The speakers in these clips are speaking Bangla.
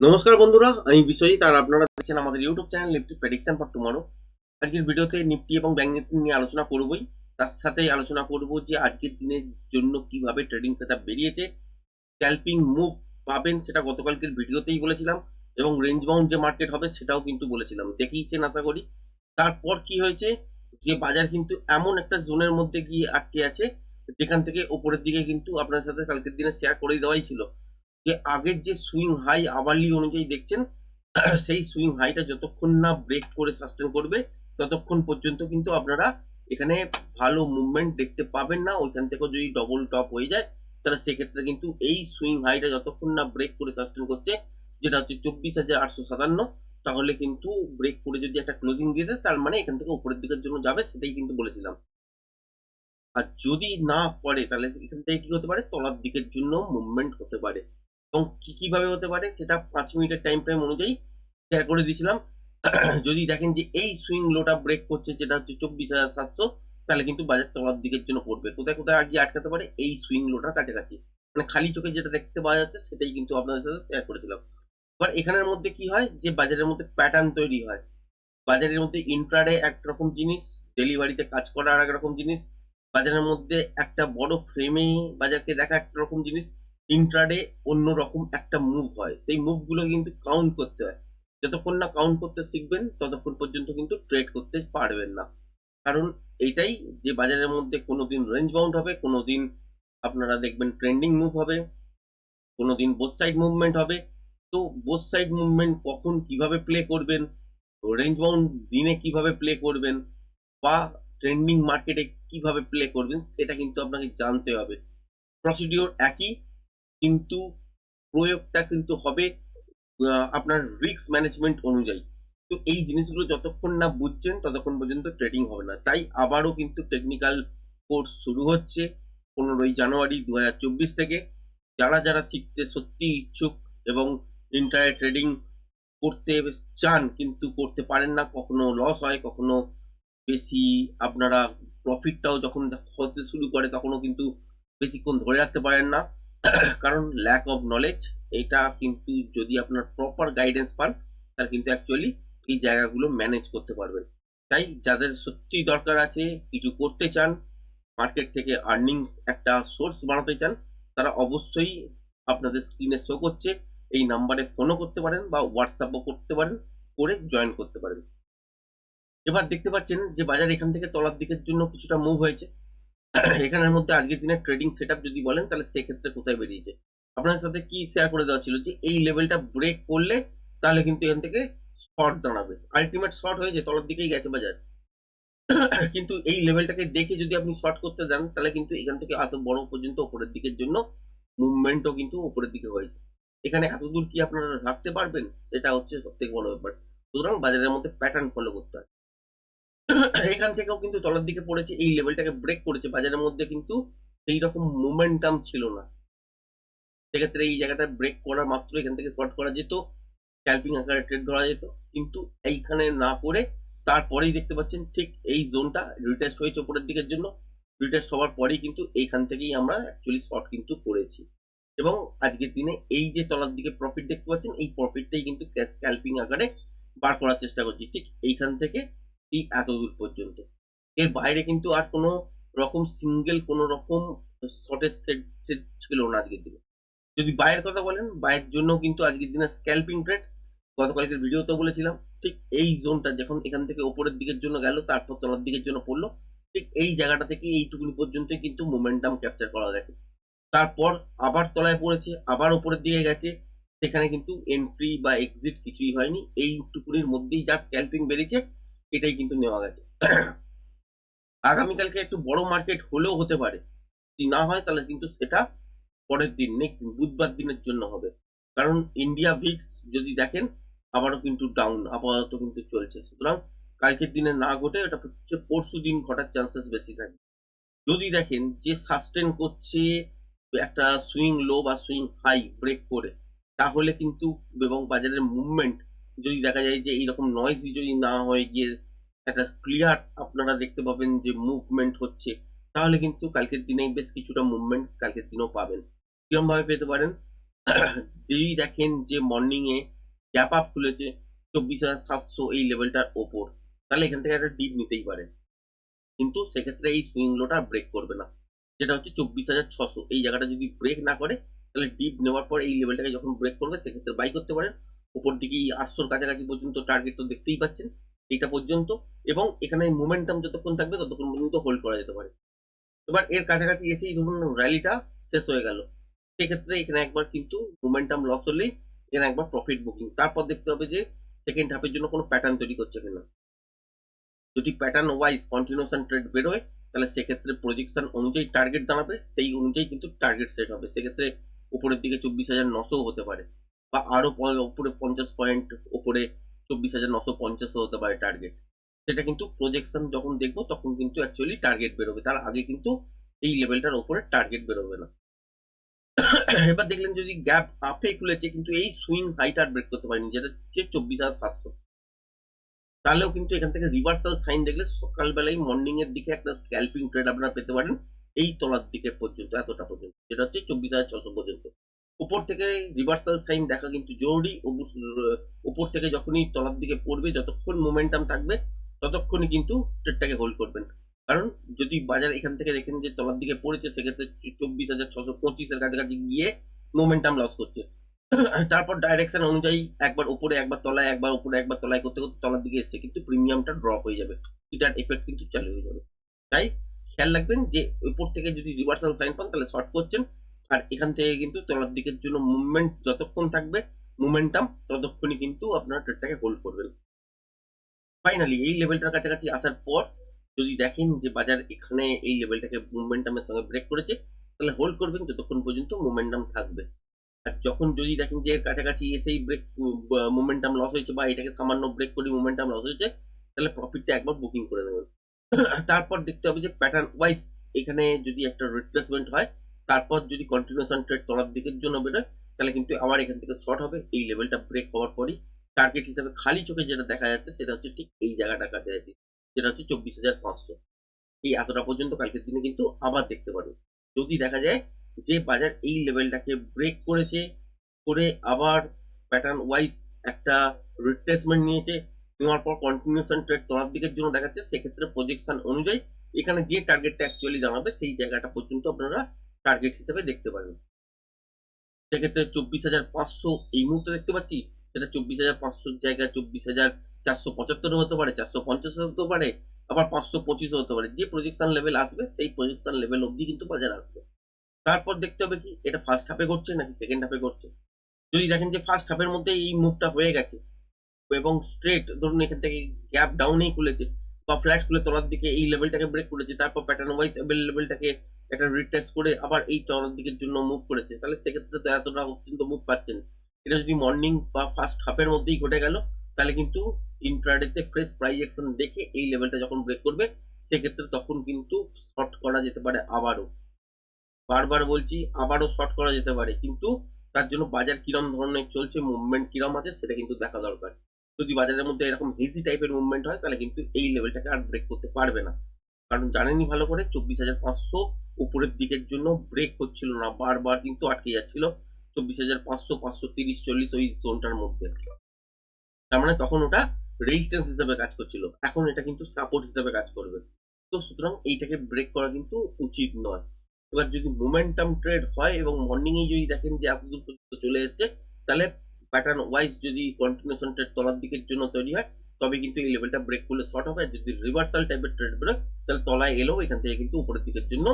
নমস্কার বন্ধুরা, আমি বিশ্বজিৎ, আর আপনারা দেখছেন আমাদের YouTube channel Nifty prediction for tomorrow আজকের ভিডিওতে নিফটি এবং ব্যাংক নিফটি নিয়ে আলোচনা করবই। তার সাথেই আলোচনা করব যে আজকের দিনের জন্য কীভাবে ট্রেডিং সেটা বেরিয়েছে স্ক্যাল্পিং মুভ পাবেন সেটা গতকালকের ভিডিওতেই বলেছিলাম, এবং রেঞ্জ বাউন্ড যে মার্কেট হবে সেটাও কিন্তু বলেছিলাম। দেখিয়েছেন আশা করি। তারপর কি হয়েছে, যে বাজার কিন্তু এমন একটা জোনের মধ্যে গিয়ে আটকে আছে, যেখান থেকে ওপরের দিকে কিন্তু আপনার সাথে কালকের দিনে শেয়ার করে দেওয়াই ছিল। যে আগের যে সুইং হাই আওয়ারলি অনুযায়ী দেখছেন, সেই সুইং হাইটা যতক্ষণ না ব্রেক করে সাস্টেন করবে, ততক্ষণ পর্যন্ত কিন্তু আপনারা এখানে ভালো মুভমেন্ট দেখতে পাবেন না। ওইখান থেকে যদি ডবল টপ হয়ে যায়, তাহলে সেক্ষেত্রে কিন্তু এই সুইং হাইটা যতক্ষণ না ব্রেক করে সাস্টেন করছে, যেটা হচ্ছে চব্বিশ হাজার আটশো সাতান্ন, তাহলে কিন্তু ব্রেক করে যদি একটা ক্লোজিং দিয়ে দেয়, তার মানে এখান থেকে উপরের দিকের জন্য যাবে, সেটাই কিন্তু বলেছিলাম। আর যদি না পড়ে, তাহলে এখান থেকে কি হতে পারে? তলার দিকের জন্য মুভমেন্ট হতে পারে। এবং কি কীভাবে হতে পারে সেটা পাঁচ মিনিটের টাইম ফ্রেম অনুযায়ী শেয়ার করে দিয়েছিলাম। যদি দেখেন যে এই সুইং লোটা ব্রেক করছে, যেটা হচ্ছে চব্বিশ হাজার সাতশো, তাহলে কিন্তু বাজার তলার দিকের জন্য পড়বে। কোথায় কোথায় আর গিয়ে আটকাতে পারে? এই সুইং লোটার কাছাকাছি। মানে খালি চোখে যেটা দেখতে পাওয়া যাচ্ছে, সেটাই কিন্তু আপনাদের সাথে শেয়ার করেছিলাম। এবার এখানের মধ্যে কি হয়? যে বাজারের মধ্যে প্যাটার্ন তৈরি হয়। বাজারের মধ্যে ইন্ট্রাডে একরকম জিনিস ডেলিভারিতে কাজ করা আর এক রকম জিনিস, বাজারের মধ্যে একটা বড় ফ্রেমে বাজারকে দেখা একটা রকম জিনিস। ইন্ট্রাডে অন্য রকম একটা মুভ হয়। সেই মুভগুলো কিন্তু কাউন্ট করতে হয়। যতক্ষণ না কাউন্ট করতে শিখবেন, ততক্ষণ পর্যন্ত কিন্তু ট্রেড করতে পারবেন না। কারণ এইটাই যে বাজারের মধ্যে কোনোদিন রেঞ্জ বাউন্ড হবে, কোনোদিন আপনারা দেখবেন ট্রেন্ডিং মুভ হবে, কোনোদিন বোথ সাইড মুভমেন্ট হবে। তো বোথ সাইড মুভমেন্ট কখন কীভাবে প্লে করবেন রেঞ্জ বাউন্ড দিনে কীভাবে প্লে করবেন, বা ট্রেন্ডিং মার্কেটে কীভাবে প্লে করবেন, সেটা কিন্তু আপনাকে জানতে হবে। প্রসিডিওর একই কিন্তু প্রয়োগটা কিন্তু হবে আপনার রিস্ক ম্যানেজমেন্ট অনুযায়ী। তো এই জিনিসগুলো যতক্ষণ না বুঝছেন, ততক্ষণ পর্যন্ত ট্রেডিং হবে না। তাই আবারও কিন্তু টেকনিক্যাল কোর্স শুরু হচ্ছে পনেরোই জানুয়ারি দু হাজার চব্বিশ থেকে। যারা যারা শিখতে সত্যি ইচ্ছুক এবং ইন্টারনেট ট্রেডিং করতে চান কিন্তু করতে পারেন না, কখনো লস হয়, কখনো বেশি আপনারা প্রফিটটাও যখন হতে শুরু করে তখনও কিন্তু বেশিক্ষণ ধরে রাখতে পারেন না। কারণ ল্যাক অফ নলেজ এটা কিন্তু যদি আপনার প্রপার গাইডেন্স পান, তাহলে কিন্তু অ্যাকচুয়ালি এই জায়গাগুলো ম্যানেজ করতে পারবেন। তাই যাদের সত্যি দরকার আছে, কিছু করতে চান মার্কেট থেকে আর্নিংস একটা সোর্স বানাতে চান, তারা অবশ্যই আপনাদের স্ক্রিনে শো করছে, এই নাম্বারে ফোনও করতে পারেন বা হোয়াটসঅ্যাপও করতে পারেন, করে জয়েন করতে পারেন। এবার দেখতে পাচ্ছেন যে বাজার এখান থেকে তলার দিকের জন্য কিছুটা মুভ হয়েছে। এখানের মধ্যে আজকের দিনে ট্রেডিং সেট যদি বলেন, তাহলে সেক্ষেত্রে কোথায় বেরিয়েছে আপনাদের সাথে কি শেয়ার করে দেওয়া ছিল যে, এই লেভেলটা ব্রেক করলে তাহলে কিন্তু এখান থেকে শর্ট দাঁড়াবে। আলটিমেট শর্ট হয়েছে তলার দিকেই গেছে বাজার। কিন্তু এই লেভেলটাকে দেখে যদি আপনি শর্ট করতে যান, তাহলে কিন্তু এখান থেকে এত বড় পর্যন্ত উপরের দিকের জন্য মুভমেন্টও কিন্তু উপরের দিকে হয়েছে এখানে এত দূর কি আপনারা রাখতে পারবেন? সেটা হচ্ছে সব থেকে বড় ব্যাপার। সুতরাং বাজারের মধ্যে প্যাটার্ন ফলো করতে হয় এখান থেকেও কিন্তু তলার দিকে পড়েছে, এই লেভেলটাকে ব্রেক করেছে। বাজারের মধ্যে কিন্তু সেই রকম মোমেন্টাম ছিল না। সেক্ষেত্রে এই জায়গাটা ব্রেক করা মাত্র এখান থেকে শর্ট করা যেত স্ক্যাল্পিং আকারে ট্রেড ধরা যেত। কিন্তু এইখানে না করে তারপরেই দেখতে পাচ্ছেন ঠিক এই জোনটা রিটেস্ট হয়েছে উপরের দিকের জন্য। রিটেস্ট হওয়ার পরেই কিন্তু এইখান থেকেই আমরা অ্যাকচুয়ালি শর্ট কিন্তু করেছি। এবং আজকের দিনে এই যে তলার দিকে প্রফিট দেখতে পাচ্ছেন, এই প্রফিটটাই কিন্তু স্ক্যাল্পিং আকারে বার করার চেষ্টা করছি। ঠিক এইখান থেকে এই এত দূর পর্যন্ত। এর বাইরে কিন্তু আর কোনো রকম সিঙ্গেল কোনো রকম শর্টের সেট সেট ছিল না আজকের দিনে। যদি বাইরের কথা বলেন, বাইরের জন্য কিন্তু আজকের দিনে স্ক্যাল্পিং ট্রেড গতকালকের ভিডিওতেও বলেছিলাম, ঠিক এই জোনটা যখন এখান থেকে ওপরের দিকের জন্য গেল, তারপর তলার দিকের জন্য পড়ল, ঠিক এই জায়গাটা থেকে এইটুকুনি পর্যন্তই কিন্তু মোমেন্টাম ক্যাপচার করা গেছে। তারপর আবার তলায় পড়েছে, আবার উপরের দিকে গেছে, সেখানে কিন্তু এন্ট্রি বা এক্সিট কিছুই হয়নি, এইটুকুনির মধ্যেই যা স্ক্যাল্পিং বেরিয়েছে এটাই কিন্তু নেওয়া গেছে। আগামীকালকে একটু বড় মার্কেট হলেও হতে পারে। যদি না হয়, তাহলে কিন্তু সেটা পরের দিন নেক্সট দিন, বুধবার দিনের জন্য হবে। কারণ ইন্ডিয়া ভিক্স যদি দেখেন, আবারও কিন্তু ডাউন আপাতত কিন্তু চলছে। সুতরাং কালকের দিনে না ঘটে, ওটা হচ্ছে পরশু দিন ঘটার চান্সেস বেশি থাকে। যদি দেখেন যে সাস্টেন করছে একটা সুইং লো বা সুইং হাই ব্রেক করে, তাহলে কিন্তু এবং বাজারের মুভমেন্ট যদি দেখা যায় যে এইরকম নয়েসি যদি না হয়ে গিয়ে একটা ক্লিয়ার আপনারা দেখতে পাবেন যে মুভমেন্ট হচ্ছে, তাহলে কিন্তু কালকের দিনে বেশ কিছুটা মুভমেন্ট কালকের দিনেও পাবেন। কিরম ভাবে পেতে পারেন? যদি দেখেন যে মর্নিং এ গ্যাপ আপ খুলেছে চব্বিশ হাজার সাতশো এই লেভেলটার ওপর, তাহলে এখান থেকে একটা ডিপ নিতেই পারে কিন্তু সেক্ষেত্রে এই সুইং লোটা ব্রেক করবে না। যেটা হচ্ছে চব্বিশ হাজার ছশো। এই জায়গাটা যদি ব্রেক না করে, তাহলে ডিপ নেওয়ার পর এই লেভেলটাকে যখন ব্রেক করবে, সেক্ষেত্রে বাই করতে পারেন। উপর দিকেই আটশোর কাছাকাছি পর্যন্ত টার্গেট তো দেখতেই পাচ্ছেন, এইটা পর্যন্ত। এবং এখানে মোমেন্টাম যতক্ষণ থাকবে ততক্ষণ পর্যন্ত হোল্ড করা যেতে পারে। এবার এর কাছাকাছি এসেই ধরুন র্যালিটা শেষ হয়ে গেল। সেক্ষেত্রে এখানে একবার কিন্তু মোমেন্টাম লস হলেই এখানে একবার প্রফিট বুকিং তারপর দেখতে হবে যে সেকেন্ড হাফের জন্য কোনো প্যাটার্ন তৈরি করছে কিনা। যদি প্যাটার্ন ওয়াইজ কন্টিনিউশন ট্রেড বেরোয়, তাহলে সেক্ষেত্রে প্রজেকশন অনুযায়ী টার্গেট দাঁড়াবে, সেই অনুযায়ী কিন্তু টার্গেট সেট হবে। সেক্ষেত্রে উপরের দিকে চব্বিশ হাজার নশো হতে পারে। বা আরও উপরে পঞ্চাশ পয়েন্ট উপরে চব্বিশ হাজার নশো পঞ্চাশও হতে পারে টার্গেট সেটা কিন্তু প্রজেকশন যখন দেখব, তখন কিন্তু অ্যাকচুয়ালি টার্গেট বেরোবে। তার আগে কিন্তু এই লেভেলটার উপরে টার্গেট বেরোবে না। এবার দেখলেন যদি গ্যাপ আপে খুলেছে, কিন্তু এই সুইং হাইট আর ব্রেক করতে পারেনি, যেটা হচ্ছে চব্বিশ হাজার সাতশো। তাহলেও কিন্তু এখান থেকে রিভার্সাল সাইন দেখলে সকালবেলায় মর্নিং এর দিকে একটা স্ক্যাল্পিং ট্রেড আপনারা পেতে পারেন, এই তলার দিকে পর্যন্ত, এতটা পর্যন্ত। যেটা হচ্ছে চব্বিশ হাজার ছশো পর্যন্ত। উপর থেকে রিভার্সাল সাইন দেখা কিন্তু জরুরি, উপর থেকে যখনই তলার দিকে পড়বে, যতক্ষণ মোমেন্টাম থাকবে, ততক্ষণই কিন্তু ট্রেডটাকে হোল্ড করবেন। কারণ যদি বাজার এখান থেকে দেখেন যে তলার দিকে পড়েছে, সেক্ষেত্রে চব্বিশ হাজার ছশো পঁচিশের কাছাকাছি গিয়ে মোমেন্টাম লস করছে। তারপর ডাইরেকশন অনুযায়ী একবার উপরে, একবার তলায়, একবার উপরে, একবার তলায় করতে করতে তলার দিকে এসছে কিন্তু প্রিমিয়ামটা ড্রপ হয়ে যাবে। এটার এফেক্ট কিন্তু চালু হয়ে যাবে। তাই খেয়াল রাখবেন যে উপর থেকে যদি রিভার্সাল সাইন পান, তাহলে শর্ট করছেন। আর এখান থেকে কিন্তু তলার দিকের জন্য মুভমেন্ট যতক্ষণ থাকবে মোমেন্টাম ততক্ষণই কিন্তু আপনারা ট্রেডটাকে হোল্ড করবেন। ফাইনালি এই লেভেলটার কাছাকাছি আসার পর যদি দেখেন যে বাজার এখানে এই লেভেলটাকে মোমেন্টামের সঙ্গে ব্রেক করেছে, তাহলে হোল্ড করবেন যতক্ষণ পর্যন্ত মোমেন্টাম থাকবে। আর যখন যদি দেখেন যে এর কাছাকাছি এসেই ব্রেক মোমেন্টাম লস হয়েছে বা এটাকে সামান্য ব্রেক করে মোমেন্টাম লস হয়েছে, তাহলে প্রফিটটা একবার বুকিং করে নেবেন। তারপর দেখতে হবে যে প্যাটার্ন ওয়াইজ এখানে যদি একটা রিপ্লেসমেন্ট হয় তারপর যদি কন্টিনিউশন ট্রেড তলার দিকের জন্য বেরোয়, তাহলে কিন্তু আবার এখান থেকে শর্ট হবে। এই লেভেলটা ব্রেক হওয়ার পরই টার্গেট হিসেবে খালি চোখে যেটা দেখা যাচ্ছে, সেটা হচ্ছে ঠিক এই জায়গাটার কাছাকাছি, যেটা হচ্ছে চব্বিশ হাজার পাঁচশো। এই এতটা পর্যন্ত কালকের দিনে কিন্তু আবার দেখতে পারবে যদি দেখা যায় যে বাজার এই লেভেলটাকে ব্রেক করেছে, করে আবার প্যাটার্ন ওয়াইজ একটা রিট্রেসমেন্ট নিয়েছে, নেওয়ার পর কন্টিনিউশন ট্রেড তলার দিকের জন্য দেখাচ্ছে, সেক্ষেত্রে প্রজেকশন অনুযায়ী এখানে যে টার্গেটটা অ্যাকচুয়ালি দাঁড়াবে, সেই জায়গাটা পর্যন্ত আপনারা টার্গেট হিসেবে দেখতে পারেন সেক্ষেত্রে চব্বিশ হাজার পাঁচশো এই মুহূর্তে দেখতে পাচ্ছি, সেটা চব্বিশ হাজার পাঁচশোর জায়গায় চব্বিশ হাজার চারশো পঁচাত্তর হতে পারে, চারশো পঞ্চাশ হতে পারে, আবার পাঁচশো পঁচিশ হতে পারে। যে প্রজেকশন লেভেল আসবে, সেই প্রজেকশন লেভেল অবধি কিন্তু বাজার আসবে। তারপর দেখতে হবে কি, এটা ফার্স্ট হাফে ঘটছে নাকি সেকেন্ড হাফে ঘটছে? যদি দেখেন যে ফার্স্ট হাফের মধ্যে এই মুভটা হয়ে গেছে, এবং স্ট্রেট ধরুন এখান থেকে গ্যাপ ডাউনেই খুলেছে বা ফ্ল্যাট খুলে তলার দিকে এই লেভেলটাকে ব্রেক করেছে, তারপর প্যাটার্ন ওয়াইজ লেভেলটাকে একটা রিটেস্ট করে আবার এই তলার দিকের জন্য মুভ করেছে। তাহলে সেক্ষেত্রে তো এতটা কিন্তু মুভ পাচ্ছেন। এটা যদি মর্নিং বা ফার্স্ট হাফের মধ্যেই ঘটে গেল, তাহলে কিন্তু ইন্ট্রাডেতে ফ্রেশ প্রাইস অ্যাকশন দেখে এই লেভেলটা যখন ব্রেক করবে, সেক্ষেত্রে তখন কিন্তু শর্ট করা যেতে পারে আবারও। বারবার বলছি, আবারও শর্ট করা যেতে পারে। কিন্তু তার জন্য বাজার কিরম ধরনের চলছে মুভমেন্ট কিরম আছে, সেটা কিন্তু দেখা দরকার। যদি বাজারের মধ্যে এরকম হেজি টাইপের মুভমেন্ট হয়, তাহলে কিন্তু এই লেভেলটাকে আর ব্রেক করতে পারবে না। কারণ জানেনই ভালো করে চব্বিশ হাজার পাঁচশো উপরের দিকের জন্য ব্রেক হচ্ছিল না, বারবার কিন্তু আটকে যাচ্ছিল। চব্বিশ হাজার পাঁচশো পাঁচশো তিরিশ, চল্লিশ ওই জোনটার মধ্যে। তার মানে তখন ওটা রেজিস্ট্যান্স হিসেবে কাজ করছিল। এখন এটা কিন্তু সাপোর্ট হিসেবে কাজ করবে। তো সুতরাং এইটাকে ব্রেক করা কিন্তু উচিত নয়। এবার যদি মোমেন্টাম ট্রেড হয় এবং মর্নিং যদি দেখেন যে এতদূর চলে এসেছে, তাহলে প্যাটার্ন ওয়াইজ যদি কন্টিনিউশন ট্রেড তলার দিকের জন্য তৈরি হয়, তবে কিন্তু এই লেভেলটা ব্রেক করলে শর্ট হবে। যদি রিভার্সাল টাইপের ট্রেড বেরোয়, তাহলে তলায় এলেও এখান থেকে কিন্তু উপরের দিকের জন্য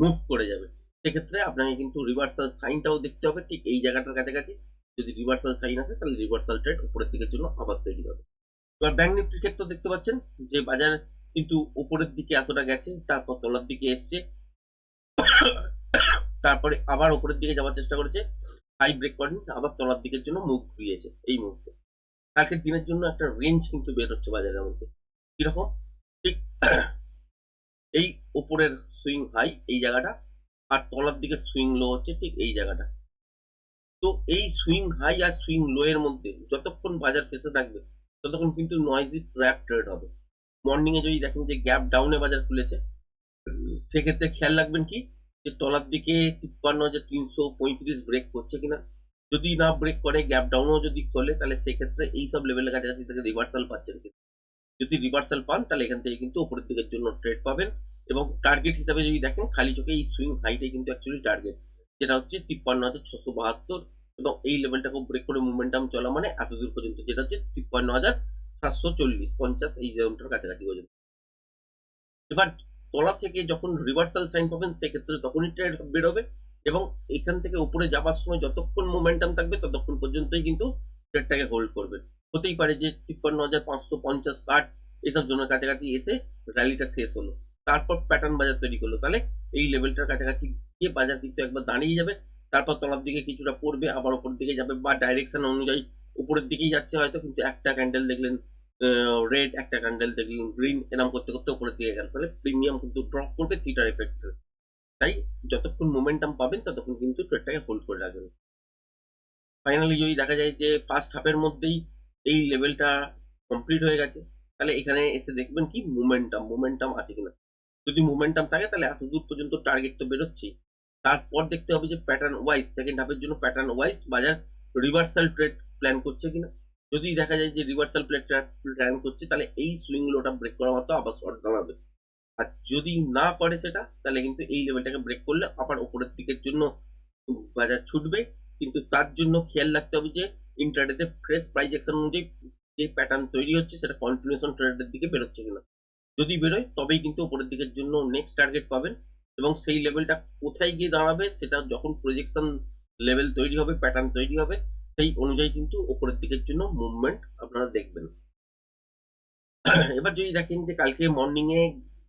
মুভ করে যাবে। সেক্ষেত্রে আপনাকে কিন্তু রিভার্সাল সাইনটাও দেখতে হবে। ঠিক এই জায়গাটার কাছাকাছি যদি রিভার্সাল সাইন আসে, তাহলে রিভার্সাল ট্রেড উপরের দিকের জন্য আবার তৈরি হবে। এবার ব্যাংক নিফটির ক্ষেত্রে দেখতে পাচ্ছেন, যে বাজার কিন্তু উপরের দিকে এতটা গেছে, তারপর তলার দিকে এসছে। তারপরে আবার উপরের দিকে যাওয়ার চেষ্টা করেছে। হাই ব্রেক করেনি আবার তলার দিকের জন্য মুখ ঘুরিয়েছে, এই মুহূর্তে। কালকের দিনের জন্য একটা রেঞ্জ কিন্তু বের হচ্ছে বাজারের মধ্যে। কীরকম? ঠিক এই উপরের সুইং হাই এই জায়গাটা, আর তলার দিকে সুইং লো হচ্ছে, ঠিক এই জায়গাটা। তো এই সুইং হাই আর সুইং লো এর মধ্যে যতক্ষণ বাজার ফেসে থাকবে, ততক্ষণ কিন্তু নয়েজি ট্র্যাপ ট্রেড হবে। মর্নিং এ যদি দেখেন যে গ্যাপ ডাউনে বাজার খুলেছে, সেক্ষেত্রে খেয়াল রাখবেন কি যে তলার দিকে তিপ্পান্ন হাজার তিনশো পঁয়ত্রিশ ব্রেক করছে কিনা, যদি না ব্রেক করে গ্যাপ ডাউনও যদি খোলে, তাহলে সেক্ষেত্রে এই সব লেভেলের কাছাকাছি থেকে রিভার্সাল পাচ্ছেন যদি রিভার্সাল পান, তাহলে এখান থেকে কিন্তু উপরের দিকের জন্য ট্রেড পাবেন এবং টার্গেট হিসাবে যদি দেখেন, খালি চোখে এই সুইং হাইটাই কিন্তু অ্যাকচুয়ালি টার্গেট যেটা হচ্ছে তিপ্পান্ন হাজার ছশো বাহাত্তর এবং এই লেভেলটাকে ব্রেক করে মুভমেন্টাম চলা মানে এত দূর পর্যন্ত, যেটা হচ্ছে তিপ্পান্ন হাজার সাতশো চল্লিশ, পঞ্চাশ এই জোনটার কাছাকাছি পর্যন্ত। এবার তলা থেকে যখন রিভার্সাল সাইন পাবেন, সেক্ষেত্রে তখনই ট্রেড বেরোবে এবং এখান থেকে উপরে যাবার সময় যতক্ষণ মোমেন্টাম থাকবে, ততক্ষণ পর্যন্তই কিন্তু ট্রেডটাকে হোল্ড করবে। হতেই পারে যে তিপ্পান্ন হাজার পাঁচশো পঞ্চাশ ষাট এইসব জনের কাছাকাছি এসে র্যালিটা শেষ হলো। তারপর প্যাটার্ন বাজার তৈরি করল। তাহলে এই লেভেলটার কাছাকাছি গিয়ে বাজার কিন্তু একবার দাঁড়িয়ে যাবে। তারপর তলার দিকে কিছুটা পড়বে, আবার উপর দিকে যাবে বা ডাইরেকশন অনুযায়ী উপরের দিকেই যাচ্ছে হয়তো, কিন্তু একটা ক্যান্ডেল দেখলেন রেড একটা ক্যান্ডেল দেখলেন গ্রিন এরকম করতে করতে উপরের দিকে গেল। তাহলে প্রিমিয়াম কিন্তু ড্রপ করবে থিটার এফেক্ট তাই যতক্ষণ মোমেন্টাম পাবেন, ততক্ষণ কিন্তু ট্রেডটাকে হোল্ড করে রাখবেন। ফাইনালি যদি দেখা যায় যে ফার্স্ট হাফের মধ্যেই এই লেভেলটা কমপ্লিট হয়ে গেছে, তাহলে এখানে এসে দেখবেন কি মোমেন্টাম মোমেন্টাম আছে কিনা। যদি মোমেন্টাম থাকে, তাহলে এত দূর পর্যন্ত টার্গেট তো বেরোচ্ছে তারপর দেখতে হবে যে প্যাটার্ন ওয়াইজ সেকেন্ড হাফের জন্য প্যাটার্ন ওয়াইজ বাজার রিভার্সাল ট্রেড প্ল্যান করছে কিনা। যদি দেখা যায় যে রিভার্সাল প্লেট প্ল্যান করছে, তাহলে এই সুইং লোটা ব্রেক করা মতো আবার শর্ট দাঁড়াবে। আর যদি না করে সেটা, তাহলে কিন্তু এই লেভেলটাকে ব্রেক করলে আবার উপরের দিকের জন্য বাজার ছুটবে। কিন্তু তার জন্য খেয়াল রাখতে হবে যে ইন্টারডেতে ফ্রেশ প্রাইস অ্যাকশন অনুযায়ী যে প্যাটার্ন তৈরি হচ্ছে, সেটা কন্টিনিউশন ট্রেডের দিকে বেরোচ্ছে কিনা। যদি বেরোয়, তবেই কিন্তু উপরের দিকের জন্য নেক্সট টার্গেট পাবেন। এবং সেই লেভেলটা কোথায় গিয়ে দাঁড়াবে, সেটা যখন প্রজেকশন লেভেল তৈরি হবে প্যাটার্ন তৈরি হবে সেই অনুযায়ী কিন্তু উপরের দিকের জন্য মুভমেন্ট আপনারা দেখবেন। এবার যদি দেখেন যে কালকে মর্নিং এ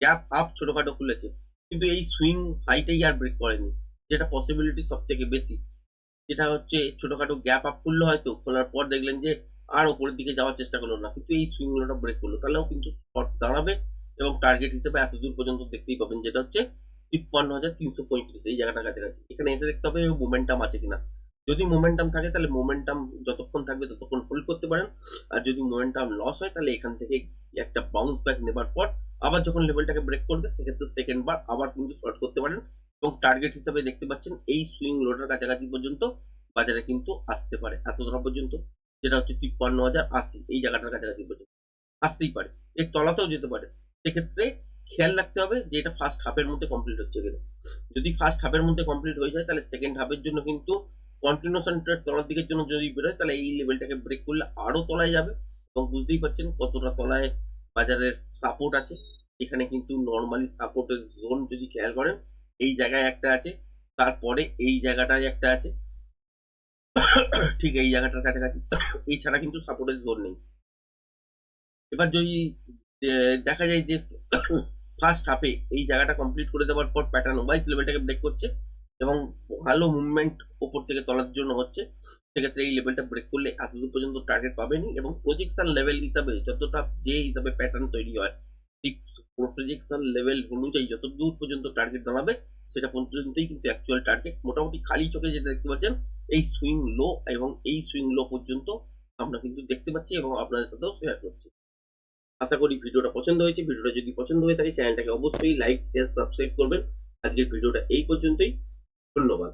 গ্যাপ আপ ছোটখাটো খুলেছে, কিন্তু এই সুইং হাইটাই আর ব্রেক করেনি। যেটা পসিবিলিটি সব থেকে বেশি। যেটা হচ্ছে ছোটখাটো গ্যাপ আপ করল হয়তো, খোলার পর দেখলেন যে আর উপরের দিকে যাওয়ার চেষ্টা করল না। কিন্তু এই সুইং গুলোটা ব্রেক করল। তাহলেও কিন্তু শর্ট দাঁড়াবে এবং টার্গেট হিসেবে এত দূর পর্যন্ত দেখতেই পাবেন যেটা হচ্ছে তিপ্পান্ন হাজার তিনশো পঁয়ত্রিশ। এই জায়গাটার কাছাকাছি। এখানে এসে দেখতে হবে মোমেন্টাম আছে কিনা। যদি মোমেন্টাম থাকে, তাহলে মোমেন্টাম যতক্ষণ থাকবে ততক্ষণ হোল্ড করতে পারেন। আর যদি মোমেন্টাম লস হয়, তাহলে এখান থেকে একটা বাউন্স ব্যাক নেবার পর আবার যখন লেভেলটাকে ব্রেক করবে, সেক্ষেত্রে সেকেন্ড বার আবার কিন্তু শর্ট করতে পারেন। এবং টার্গেট হিসেবে দেখতে পাচ্ছেন, এই সুইং লোডের কাছাকাছি পর্যন্ত বাজারে কিন্তু আসতে পারে। এত এতটা পর্যন্ত, যেটা হচ্ছে তিপ্পান্ন হাজার আশি, এই জায়গাটার কাছাকাছি পর্যন্ত আসতেই পারে। এর তলাতেও যেতে পারে। সেক্ষেত্রে খেয়াল রাখতে হবে যে এটা ফার্স্ট হাফের মধ্যে কমপ্লিট হচ্ছে কিনা। যদি ফার্স্ট হাফের মধ্যে কমপ্লিট হয়ে যায়, তাহলে সেকেন্ড হাফের জন্য কিন্তু কন্টিনিউশন ট্রেড তলার দিকের জন্য যদি বেরোয়, তাহলে এই লেভেলটাকে ব্রেক করলে আরও তলায় যাবে। এবং বুঝতেই পারছেন কতটা তলায় বাজারের সাপোর্ট আছে। এখানে কিন্তু নর্মালি সাপোর্টের জোন যদি খেয়াল করেন, এই জায়গায় একটা আছে, তারপরে এই জায়গাটায় একটা আছে। ঠিক এই জায়গাটার কাছাকাছি। এছাড়া কিন্তু সাপোর্টের জোন নেই। এবার যদি দেখা যায় যে ফার্স্ট হাফে এই জায়গাটা কমপ্লিট করে দেওয়ার পর প্যাটার্ন ওয়াইজ লেভেলটাকে ব্রেক করছে। এবং ভালো মুভমেন্ট ওপর থেকে তলার জন্য হচ্ছে, সেক্ষেত্রে এই লেভেলটা ব্রেক করলে এতদূর পর্যন্ত টার্গেট পাবেনি এবং প্রজেকশন লেভেল হিসাবে যতটা যে হিসাবে প্যাটার্ন তৈরি হয়, ঠিক প্রজেকশন লেভেল অনুযায়ী যত দূর পর্যন্ত টার্গেট দাঁড়াবে, সেটা পর্যন্তই কিন্তু অ্যাকচুয়াল টার্গেট মোটামুটি খালি চোখে যেটা দেখতে পাচ্ছেন, এই সুইং লো এবং এই সুইং লো পর্যন্ত আমরা কিন্তু দেখতে পাচ্ছি এবং আপনাদের সাথেও শেয়ার করছি। আশা করি ভিডিওটা পছন্দ হয়েছে, ভিডিওটা যদি পছন্দ হয়ে থাকে চ্যানেলটাকে অবশ্যই লাইক শেয়ার সাবস্ক্রাইব করবেন। আজকের ভিডিওটা এই পর্যন্তই। ধন্যবাদ।